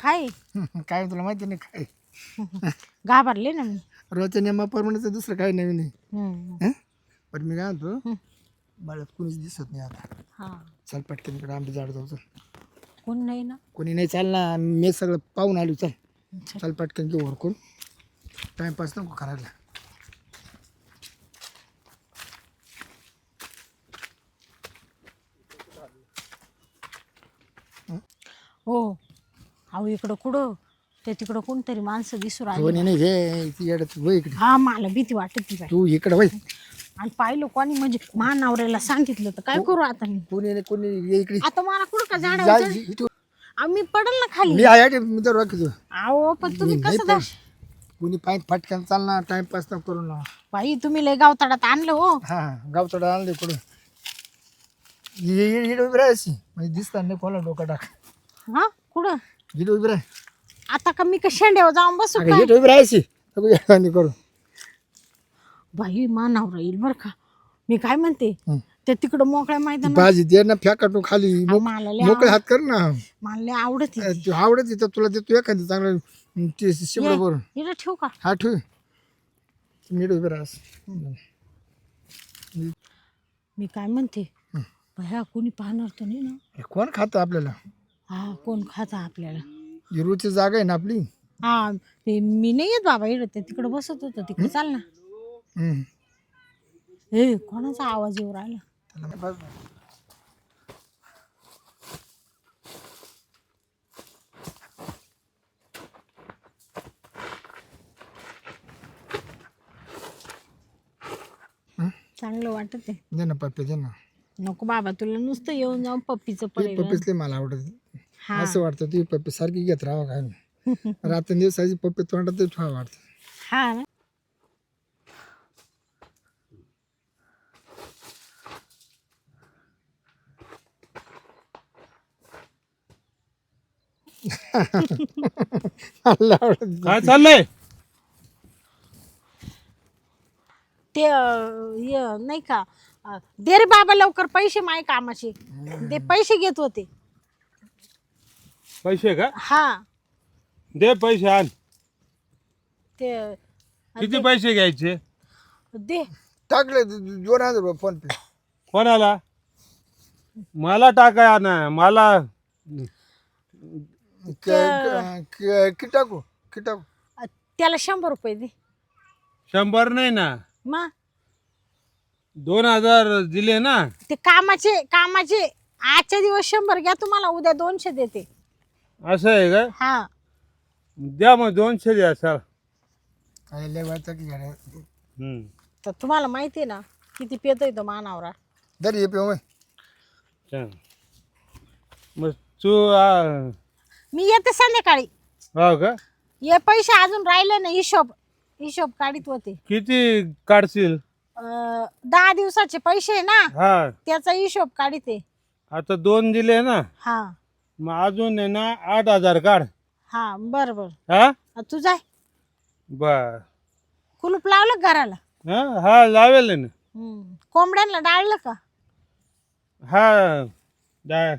काय काय तुला माहिती नाही काय घाबरले ना मी. रोजच्या नियमाप्रमाणे दुसरं काही नवीन नाही हम्म. हं? पण मी काय म्हणतो. बाळात कोणीच दिसत नाही आता. हा. चल पटकन इकडे आंबे झाड जाऊ चल. कोण नाही ना? कोणी नाही चाल ना. मी सगळं पाहून आलो चल. चल. चल पटकन घेऊ ओरकून टाइमपास नको करायला. हो. अहो इकडं कुठं? ते तिकडं कोणतरी माणसं दिसू राहिली. कोणी नाही घे ती येडत वय इकडे. हा मला भीती वाटत ती बाई. तू इकडे वय. आणि पाहिलं कोणी म्हणजे महानवऱ्याला सांगितलं तर काय करू आता मी? कोणी नाही कोणी ये इकडे. आता मला कुठं का जा झाड इथं. मी पडल ना खाली. मी आहे मी तर राखतो अहो पण तुम्ही नाही कसं पण. दश कोणी पाय फटकन चाल ना टाइमपास नको करू ना. बाई तुम्ही लय गावताडात आणलं हो. हा गावचडा आणले कुठं? इकडे उभी राहायची म्हणजे दिसतात नाही कोणाला डोकं टाक. हा कुठं? इकडे उभी राह आता का मी का शेंड्यावर जाऊन बसू अगं काय? इकडे उभी राहायची. नको येड्यावानी करू बाई मानावर येईल बर का. मी काय म्हणते? हं. ते तिकडं मोकळ्या मैदान भाजी दे ना फेकाटू खाली. मोक- मला लय मोकळे हात कर ना. मला लय आवडत अ, तू आवडत तर तुला देतो एखादी चांगलं ते शिवडं बरोबर इकडे ठेवू का? हा ठेव. नीट उभी राहास. मी काय म्हणते? हं. भया कोणी पाहणार तर नाही ना. हे कोण खातं आपल्याला? हा कोण खाता आपल्याला? ही रोजची जागा आहे ना आपली? हा ते मी नाही येत बाबा इकडं ते तिकडं बसत होतं तिकडे चाल ना. हम्म. हे कोणाचा आवाज येऊ राहिला? त्याला बस. चांगलं वाटत आहे दे ना पप्पी दे ना. नको बाबा तुला नुसतं येऊन जाऊन पप्पीचं पडेल. पप्पीच मला आवडत. हा. असं वाटतं ती पप्पी सारखी घेत राहावं काय नाही. रात्र दिवसाची पप्पी तोंडात ते ठेवा वाटतं. हा ना. मला आवडत काय चाललंय? ते अं, हे नाही का अं, दे रे बाबा लवकर पैसे माय कामाचे. ते पैसे घेत होते. पैसे का? हा. दे पैसे आण. ते किती पैसे घ्यायचे? दे. टाकले दोन हजार रुपये फोन पे. कोणाला? मला टाकाय ना मला क- क- कि टाकू? कि टाकू? त्याला शंभर रुपये दे. शंभर नाही ना. मग दोन हजार दिले ना. ते कामाचे कामाचे आजच्या दिवस शंभर घ्या तुम्हाला उद्या दोनशे देते. असं आहे का? हा. द्या मग दोनशे द्या सर काय लय. हम्म. तर तुम्हाला माहिती आहे ना किती पेतोय तो मानावरा. दर ये पे छान. मग तू आ, मी येते संध्याकाळी. हो का? हे पैसे अजून राहिले ना हिशोब हिशोब काढीत होते. किती काढशील? अं, दहा दिवसाचे पैसे आहे ना हा. त्याचा हिशोब काढीत आहे. आता दोन दिले ना. हा. मग अजून आहे ना आठ हजार काढ. हा बर बर. हा? तू जाय. बर. कुलूप लावलं का घराला? हा हा लावेल ना. हम्म. कोंबड्यांना डाळलं का? हा डा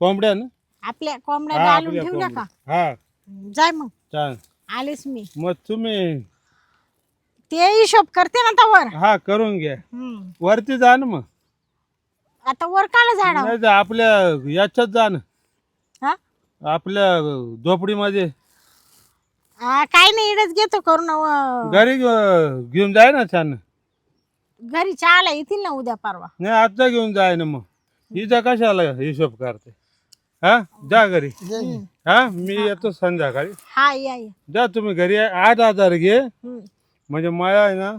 कोंबड्या ना. आपल्या कोंबड्या हा, डाळून आपल्या ठेवल्या का कोंबड्या. हा. जाय मग. आलेच मी. मग तुम्ही ते हिशोब करते ना तवर हा करून घ्या. हम्म. वरती जा ना मग. आता वर काला झाडा नाही आपल्या याच्यात जा ना. आपल्या झोपडीमध्ये. हा, काय नाही इडच घेतो करून अं, घरी घेऊ- घेऊन जाय ना छान. घरी चहाला येतील ना उद्या परवा. नाही आता घेऊन जाय ना मग. हिचा कशाला हिशोब करते? हा? जा घरी. हा? मी येतो संध्याकाळी. हा या या. जा तुम्ही घरी आठ हजार घे. हम्म. म्हणजे मला आहे ना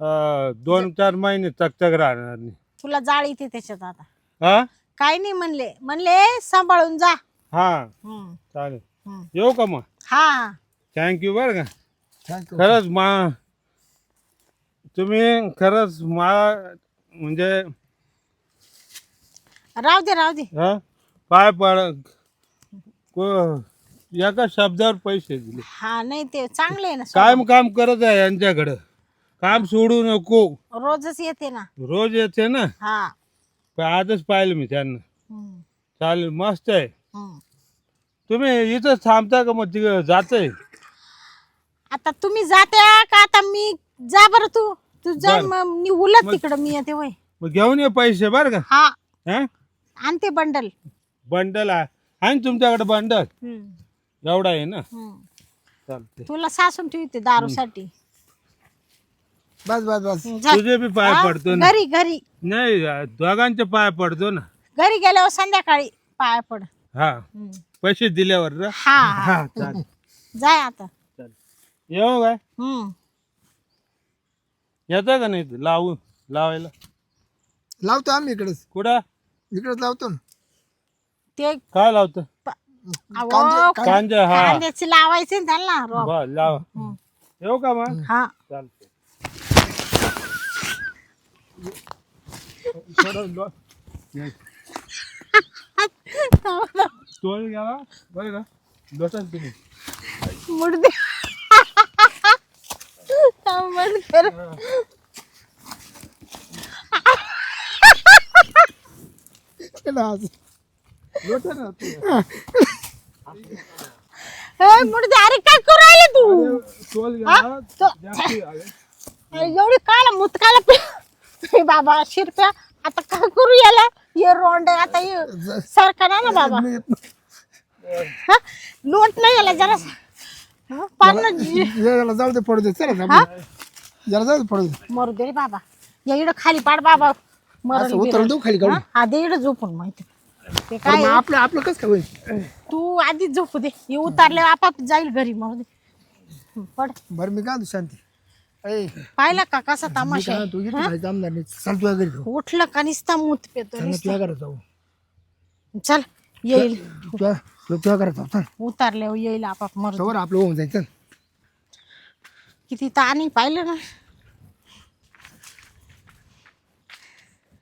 अं, दोन चार महिने चकचक राहणार नाही. तुला जाळ येते त्याच्यात आता. हा? काय नाही म्हणले. म्हणले सांभाळून जा. हा. हम्म. चालेल. हम्म. येऊ का मग? हा. थँक्यू बरं का. थँक्यू खरंच मा तुम्ही खरंच मा म्हणजे राहू दे राहू दे. हा? पाय पड. को एका शब्दावर पैसे दिले. हा नाही ते चांगले आहे ना काम काम करत आहे यांच्याकडं. काम सोडू नको. रोजच येते ना. रोज येते ना. हा. पण आजच पाहिलं मी त्यांना. हम्म. चालेल मस्त आहे. तुम्ही इथं थांबता का मग तिकडे जातंय? आता तुम्ही जात्या का आता मी जा बरं तू. तू जा बरं. मग मी उलट तिकडं मी येते वय मग घेऊन ये पैसे बरं का? हा. हा? आणते बंडल. बंडल आहे आहे ना तुमच्याकडे बंडल? हम्म, एवढा आहे ना? हम्म. चालते तुला सासून ठेवते दारूसाठी. बस बस बस. जा. तुझे बी पाय हा? पडतो ना. घरी घरी. नाही दोघांचे पाय पडतो ना. घरी गेल्यावर संध्याकाळी पाय पड. हा. हम्म. पैसे दिल्यावर ना हा. हा चालेल. जाय आता. चालेल. येऊ काय? हम्म. येतं का नाही लावू लावायला. लावतो आम्ही इकडेच. कुठं? इकडेच लावतो ना. ते काय लावतं? अहो, कांदे- कांजा हा. कांद्याची लावायचे ना त्यांना रोप. बर लावा. येऊ का मग? हा. चालते थोडं लो- नाही. तोल गेला बरं का लोटाल तुम्ही मुडदे थांबण कर. लोटा ना तू. ए, मुडदे अरे काय करू राहिले तू? तोल गेला तो- जास्ती आले. अरे, एवढी काला मुतकाला पे बाबा शिरप्या आता काय करू याला ये रोंड आता ये. सारखा ना ना बाबा? हा? लोट नाही याला जरा. पान याला जाऊ दे पडू दे. चला जाऊ दे. जरा जाऊ दे पडू दे. मरू दे रे बाबा. या इकडं खाली पाड बाबा. मरल असं उतरलं देऊ खाली काढून. इकडं झोपून माहिती. ते अरे काय मग आपलं आपलं कसं काय होईल? तू आधीच झोपू दे. हे उतारले आपाप जाईल घरी. मरू दे. हं, पड. बरं मी काय म्हणतो शांती? ऐ पाहिला का? कसा मी तमाशा काय आहे? म्हणतो इथे खायचं आमदार नाही. चल तुझ्या घरी जाऊ. उठलं का निसता मूत पेतो नुसता. घरात जाऊ. चल येईल. तुझ्या तुझ्या तुझ्या घरात जाऊ चल. उतारल्यावर येईल आपाप मरू. सवर आपलं होऊन जाईल चल. किती ताणी पाहिलं ना.